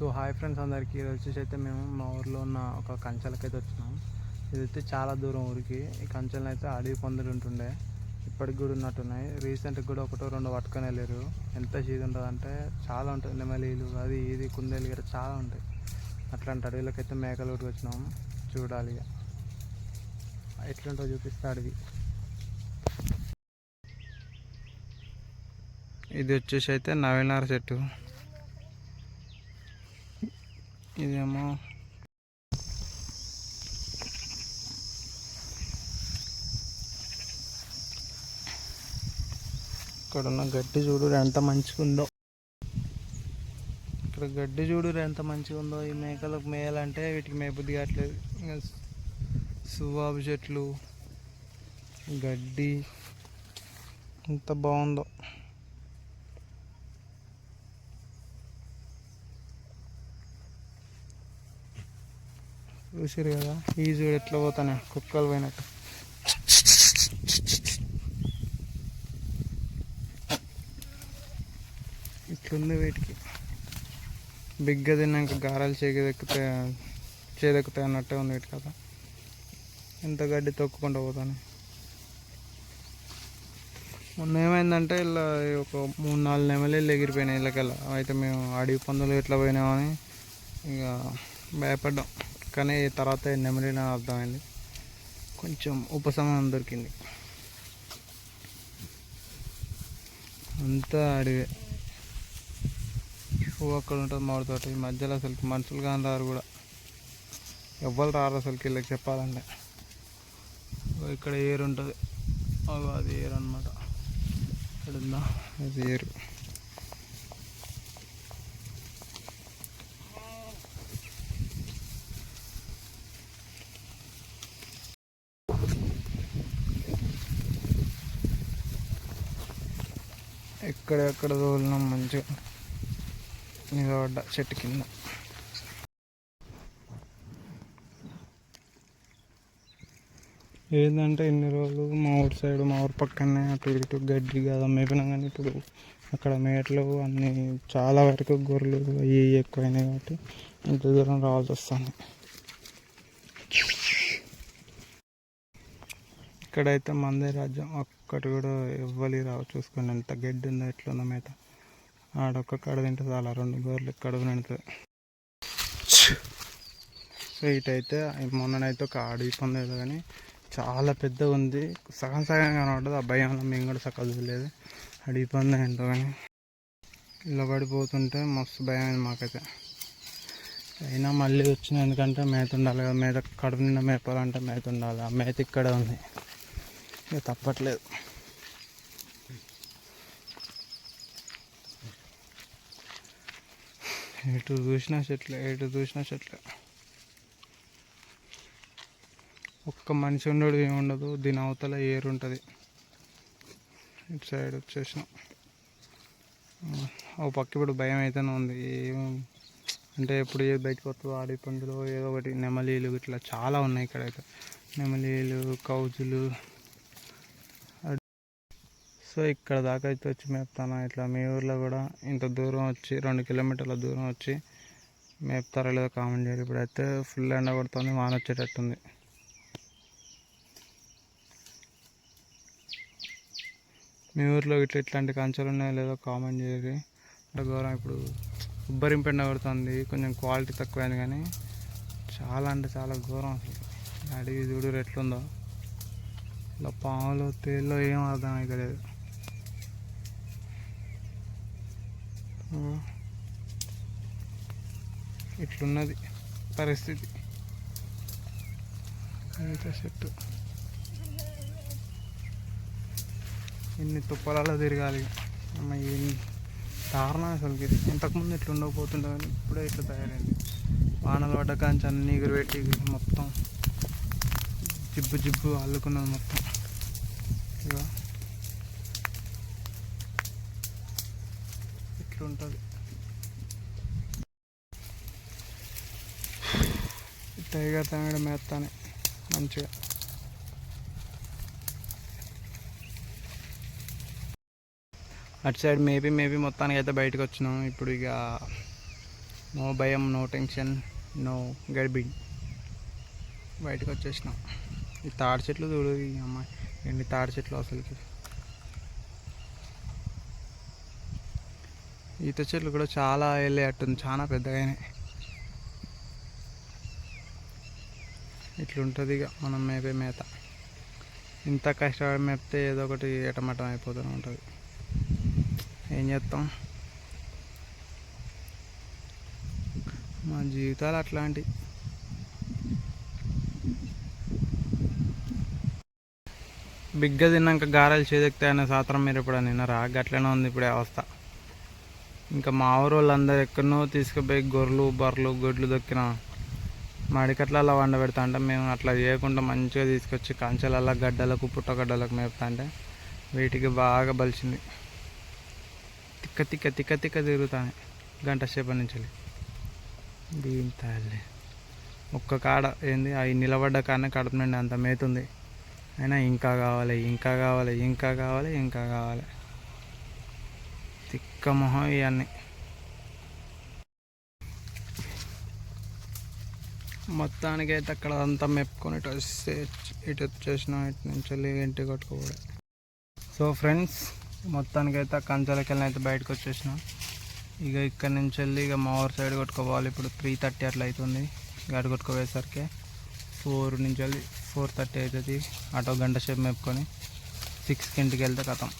So hi friends అందరికీ ఈరోజు వచ్చేసి అయితే మేము మా ఊర్లో ఉన్న ఒక కంచెలకైతే వచ్చినాం. ఇదైతే చాలా దూరం ఊరికి. ఈ కంచెలను అయితే అడవి పందులు ఉంటుండే. ఇప్పటికి కూడా ఉన్నట్టున్నాయి. రీసెంట్గా కూడా ఒకటో రెండో పట్టుకొని వెళ్ళారు. ఎంత చీది ఉంటుంది అంటే చాలా ఉంటుంది నెమలీలు అది ఇది కుందేలు గిర చాలా ఉంటాయి. అట్లాంటి అడవిలోకైతే మేకలు ఒకటి వచ్చినాం. చూడాలి ఇక. ఎట్లుంటో చూపిస్తే అడవి. ఇది వచ్చేసి అయితే నవీనార చెట్టు. ఇదేమో. ఇక్కడ ఉన్న గడ్డి చూడు ఎంత మంచిగా ఉందో ఇక్కడ గడ్డి చూడు ఎంత మంచిగా ఉందో ఈ మేకలకు మేయాలంటే వీటికి మేపుద్ది కావట్లేదు ఇంకా సువాబు చెట్లు గడ్డి ఎంత బాగుందో. చూసారు కదా? ఈజీ ఎట్లా పోతానే కుక్కలు పోయినట్టు. ఇట్లుంది వీటికి. బిగ్గా తిన్నాక గారాలు చేదెక్కుతాయి చేదెక్కుతాయి అన్నట్టే ఉంది వీటి కదా ఎంత గడ్డి తొక్కుకుంటూ పోతాను. మొన్న ఏమైందంటే ఇలా ఒక మూడు నాలుగు నెమలీలు ఎగిరిపోయినాయి ఇళ్ళకెళ్ళ. అయితే మేము అడవి పందులు ఎట్లా పోయినామని ఇక భయపడ్డాం. కానీ తర్వాత నెమలిన అర్థమైంది. కొంచెం ఉపశమనం దొరికింది. అంతా అడిగే. పువ్వు అక్కడ ఉంటుంది మామిడి తోట ఈ మధ్యలో అసలు మనుషులు కానీ రారు కూడా. ఎవ్వరు రారు అసలుకి వీళ్ళకి చెప్పాలంటే. ఇక్కడ ఏరు ఉంటుంది. అది ఏరు అనమాట ఇక్కడ ఉందా? అది ఏరు. ఎక్కడెక్కడ తోలినాం మంచిగా. నిలబడ్డ చెట్టు కింద. ఏంటంటే ఇన్ని రోజులు మా ఊరి సైడ్ మా ఊరి పక్కనే అటు ఇటు గడ్డి కదా మేపినా కానీ ఇప్పుడు అక్కడ మేటలు అన్నీ చాలా వరకు గొర్రెలు అవి ఎక్కువైనాయి కాబట్టి ఇంత దూరం రావాల్సి వస్తుంది. ఇక్కడైతే మందే రాజ్యం. ఒక్కటి కూడా ఇవ్వాలి రావు చూసుకోండి ఎంత గడ్డి ఉందో ఎట్లుందో మేత. ఆడొక్క కడ తింటే చాలా రెండు గోర్లు కడుపు నిండుతుంది. సో ఇటైతే మొన్ననైతే ఒక అడవి పొందేది కానీ చాలా పెద్దగా ఉంది. సగం సగం కనబడదు ఆ భయం మేము కూడా సగం చూడలేదు. అడవి పంది ఏంటో కానీ ఇలా పడిపోతుంటే మస్తు భయం అయింది మాకైతే. అయినా మళ్ళీ వచ్చిన ఎందుకంటే మేత ఉండాలి కదా. మేత కడుపు నిండా మేపాలంటే మేత ఉండాలి. ఆ మేత ఇక్కడ ఉంది. ఇక తప్పట్లేదు. ఎటు చూసినా చెట్లే ఎటు చూసినా చెట్లే. ఒక్క మనిషి ఉండడు ఏముండదు దీని అవతల ఏరు ఉంటుంది. ఇటు సైడ్ వచ్చేసిన. ఓ పక్క ఇప్పుడు భయం అయితేనే ఉంది. ఏం అంటే ఎప్పుడు ఏది బయటకు వస్తుందో ఆడి పందులు ఏదో ఒకటి నెమలీలు ఇట్లా చాలా ఉన్నాయి ఇక్కడైతే. నెమలీలు కౌజులు సో ఇక్కడ దాకా అయితే వచ్చి మేపుతాను? ఇట్లా మీ ఊర్లో కూడా ఇంత దూరం వచ్చి రెండు కిలోమీటర్ల దూరం వచ్చి మేపుతారో లేదో కామెంట్ చేయాలి ఇప్పుడైతే ఫుల్ ఎండ కొడుతుంది వాన వచ్చేటట్టుంది. మీ ఊర్లో ఇట్లా ఇట్లాంటి కంచెలు ఉన్నాయో లేదో కామెంట్ చేయాలి అంటే ఘోరం ఇప్పుడు ఉబ్బరింపెండ కొడుతుంది కొంచెం క్వాలిటీ తక్కువైంది కానీ చాలా అంటే చాలా ఘోరం అసలు. అడిగి చూడు ఎట్లుందో. ఇలా పాములు తేళ్ళు ఏం అర్థం అవుతలేదు ఇట్లున్నది పరిస్థితి. అయితే చెట్టు ఎన్ని తుప్పలలో తిరగాలి అమ్మ ఏం దారుణం అసలు ఇది. ఇంతకుముందు ఇట్లా ఉండకపోతుండే కానీ ఇప్పుడే ఇట్లా తయారైంది. వానలు పడ్డకాంచి అన్ని ఎగురు పెట్టి మొత్తం జిబ్బు జిబ్బు అల్లుకున్నది మొత్తం. ఇక ఉంటుంది టైగర్ తాగడ మేస్తానే మంచిగా. అటు సైడ్ మేబీ మేబీ మొత్తానికి అయితే బయటకు వచ్చినాం ఇప్పుడు ఇక నో భయం నో టెన్షన్ నో గడిబి బయటకు వచ్చేసినాం ఈ తాడి చెట్లు చూడు ఈ అమ్మాయి ఎన్ని తాడి చెట్లు అసలుకి. ఈత చెట్లు కూడా చాలా వెళ్ళేటట్టుంది చాలా పెద్దగానే ఇట్లుంటుంది ఇక మనం మేపే మేత. ఇంత కష్టపడి మేపితే ఏదో ఒకటి ఎటమటం అయిపోతూనే ఉంటుంది. ఏం చేస్తాం మా జీవితాలు అట్లాంటి. బిగ్గ తిన్నాక గారెలు చేదెక్తాయి అనే సాత్రం మీరు ఇప్పుడు నిన్న రాగట్లనే ఉంది ఇప్పుడే అవస్థ. ఇంకా మా ఊరు వాళ్ళందరూ ఎక్కడనో తీసుకుపోయి గొర్రెలు బర్రెలు గొడ్లు దొక్కిన మడికట్లలో వండ పెడతా అంటే మేము అట్లా చేయకుండా మంచిగా తీసుకొచ్చి కంచెలలో గడ్డలకు పుట్టగడ్డలకు మేపుతా అంటే వీటికి బాగా బలిచింది తిక్క తిక్క తిక్క తిక్క తిరుగుతాను గంట సేపటి నుంచి దీని తల్లి. ఒక్క కాడ ఏంది? అవి నిలబడ్డ కాడనే కడుపు నుండి అంత మేతుంది. అయినా ఇంకా కావాలి ఇంకా కావాలి ఇంకా కావాలి ఇంకా కావాలి. చెక్క మొహం ఇవన్నీ మొత్తానికి అయితే అక్కడ అంతా మెప్పుకొని ఇటు వస్తే ఇటు వచ్చేసిన ఇటు నుంచి వెళ్ళి ఇంటి కొట్టుకోకూడదు సో ఫ్రెండ్స్ మొత్తానికి అయితే ఆ కంచెలకి అయితే బయటకు వచ్చేసిన. ఇక ఇక్కడ నుంచి వెళ్ళి ఇక మా ఊరు సైడ్ కొట్టుకోవాలి ఇప్పుడు త్రీ థర్టీ అట్లా అవుతుంది. గడి కొట్టుకోవేసరికి ఫోర్ నుంచి వెళ్ళి ఫోర్ థర్టీ అవుతుంది. అటో గంట సేపు మేపుకొని సిక్స్కి ఇంటికి వెళ్తే కథం